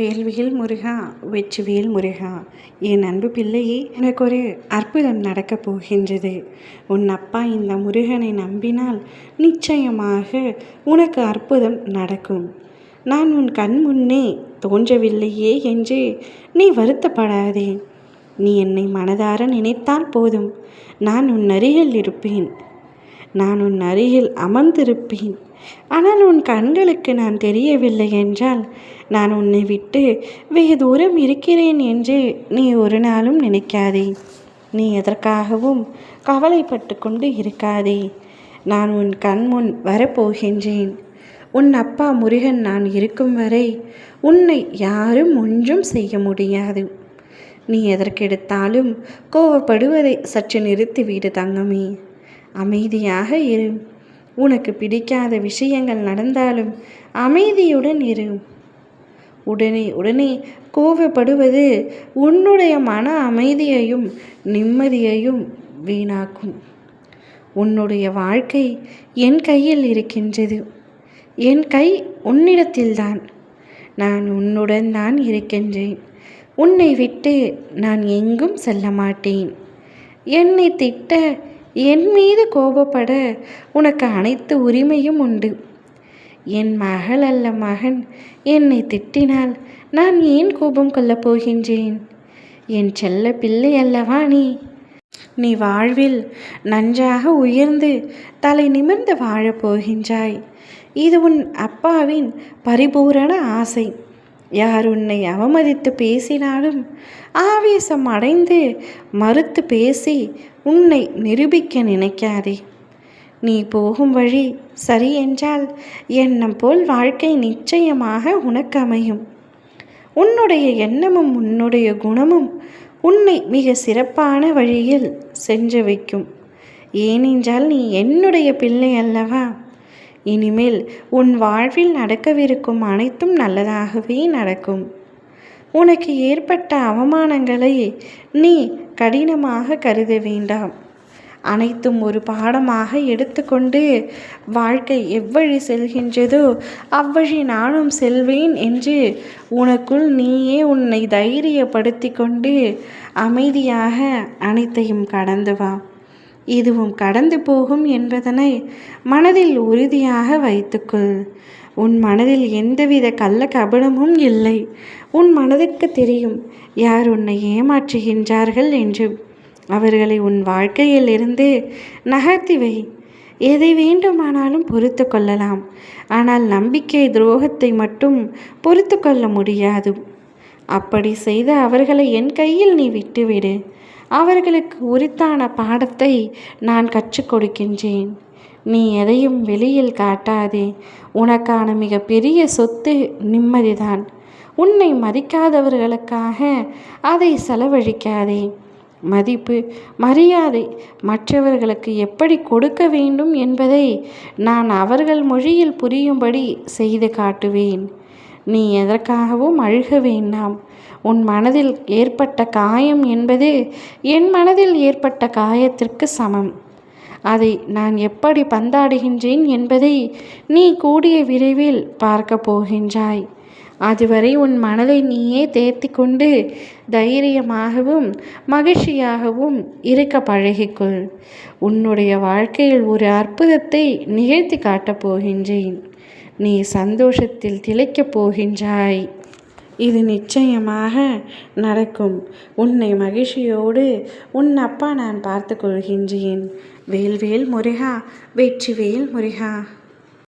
வேல்வியில் முருகா வெற்றிவேல் முருகா என் அன்பு பிள்ளையே உனக்கு ஒரு அற்புதம் நடக்கப் போகின்றது. உன் அப்பா இந்த முருகனை நம்பினால் நிச்சயமாக உனக்கு அற்புதம் நடக்கும். நான் உன் கண் முன்னே தோன்றவில்லையே என்று நீ வருத்தப்படாதே. நீ என்னை மனதார நினைத்தால் போதும். நான் உன் அருகில் இருப்பேன். நான் உன் அருகில் அமர்ந்திருப்பேன். ஆனால் உன் கண்களுக்கு நான் தெரியவில்லை என்றால் நான் உன்னை விட்டு வெகு தூரம் இருக்கிறேன் என்று நீ ஒரு நாளும் நினைக்காதே. நீ எதற்காகவும் கவலைப்பட்டு கொண்டு இருக்காதே. நான் உன் கண் முன் வரப்போகின்றேன். உன் அப்பா முருகன் நான் இருக்கும் வரை உன்னை யாரும் ஒன்றும் செய்ய முடியாது. நீ எதற்கெடுத்தாலும் கோவப்படுவதை சற்று நிறுத்திவிடு தங்கமே. அமைதியாக இரு. உனக்கு பிடிக்காத விஷயங்கள் நடந்தாலும் அமைதியுடன் இரு. உடனே உடனே கோவப்படுவது உன்னுடைய மன அமைதியையும் நிம்மதியையும் வீணாக்கும். உன்னுடைய வாழ்க்கை என் கையில் இருக்கின்றது. என் கை உன்னிடத்தில்தான். நான் உன்னுடன் தான் இருக்கின்றேன். உன்னை விட்டு நான் எங்கும் செல்ல மாட்டேன். என்னை திட்ட என் மீது கோபப்பட உனக்கு அனைத்து உரிமையும் உண்டு. என் மகள் அல்ல மகன் என்னை திட்டினால் நான் ஏன் கோபம் கொள்ளப் போகின்றேன்? என் செல்ல பிள்ளை அல்லவா நீ? நீ வாழ்வில் நன்றாக உயர்ந்து தலை நிமிர்ந்து வாழப் போகின்றாய். இது உன் அப்பாவின் பரிபூரண ஆசை. யார் உன்னை அவமதித்து பேசினாலும் ஆவேசம் அடைந்து மறுத்து பேசி உன்னை நிரூபிக்க நினைக்காதே. நீ போகும் வழி சரி என்றால் எண்ணம் போல் வாழ்க்கை நிச்சயமாக உனக்கு அமையும். உன்னுடைய எண்ணமும் உன்னுடைய குணமும் உன்னை மிக சிறப்பான வழியில் சென்று வைக்கும். ஏனென்றால் நீ என்னுடைய பிள்ளை அல்லவா? இனிமேல் உன் வாழ்வில் நடக்கவிருக்கும் அனைத்தும் நல்லதாகவே நடக்கும். உனக்கு ஏற்பட்ட அவமானங்களை நீ கடினமாக கருத வேண்டாம். அனைத்தும் ஒரு பாடமாக எடுத்துக்கொண்டு வாழ்க்கை எவ்வழி செல்கின்றதோ அவ்வழி நானும் செல்வேன் என்று உனக்குள் நீயே உன்னை தைரியப்படுத்தி கொண்டு அமைதியாக அனைத்தையும் கடந்து வா. இதுவும் கடந்து போகும் என்பதனை மனதில் உறுதியாக வைத்துக்கொள். உன் மனதில் எந்தவித கள்ள கபடமும் இல்லை. உன் மனதுக்கு தெரியும் யார் உன்னை ஏமாற்றுகின்றார்கள் என்று. அவர்களை உன் வாழ்க்கையில் இருந்து நகர்த்தி வை. எதை வேண்டுமானாலும் பொறுத்து கொள்ளலாம். ஆனால் நம்பிக்கை துரோகத்தை மட்டும் பொறுத்து கொள்ள முடியாது. அப்படி செய்த அவர்களை என் கையில் நீ விட்டுவிடு. அவர்களுக்கு உரித்தான பாடத்தை நான் கற்றுக் கொடுக்கின்றேன். நீ எதையும் வெளியில் காட்டாதே. உனக்கான மிக பெரிய சொத்து நிம்மதிதான். உன்னை மதிக்காதவர்களுக்காக அதை செலவழிக்காதே. மதிப்பு மரியாதை மற்றவர்களுக்கு எப்படி கொடுக்க வேண்டும் என்பதை நான் அவர்கள் மொழியில் புரியும்படி செய்து காட்டுவேன். நீ எதற்காகவும் அழுக வேண்டாம். உன் மனதில் ஏற்பட்ட காயம் என்பது என் மனதில் ஏற்பட்ட காயத்திற்கு சமம். அதை நான் எப்படி பந்தாடுகின்றேன் என்பதை நீ கூடிய விரைவில் பார்க்க போகின்றாய். அதுவரை உன் மனதை நீயே தேர்த்தி கொண்டு தைரியமாகவும் மகிழ்ச்சியாகவும் இருக்க பழகிக்கொள். உன்னுடைய வாழ்க்கையில் ஒரு அற்புதத்தை நிகழ்த்தி காட்டப் போகின்றேன். நீ சந்தோஷத்தில் திளைக்கப் போகின்றாய். இது நிச்சயமாக நடக்கும். உன்னை மகிழ்ச்சியோடு உன் அப்பா நான் பார்த்து கொள்கின்றேன். வேல்வேல் முருகா வெற்றிவேல் முருகா.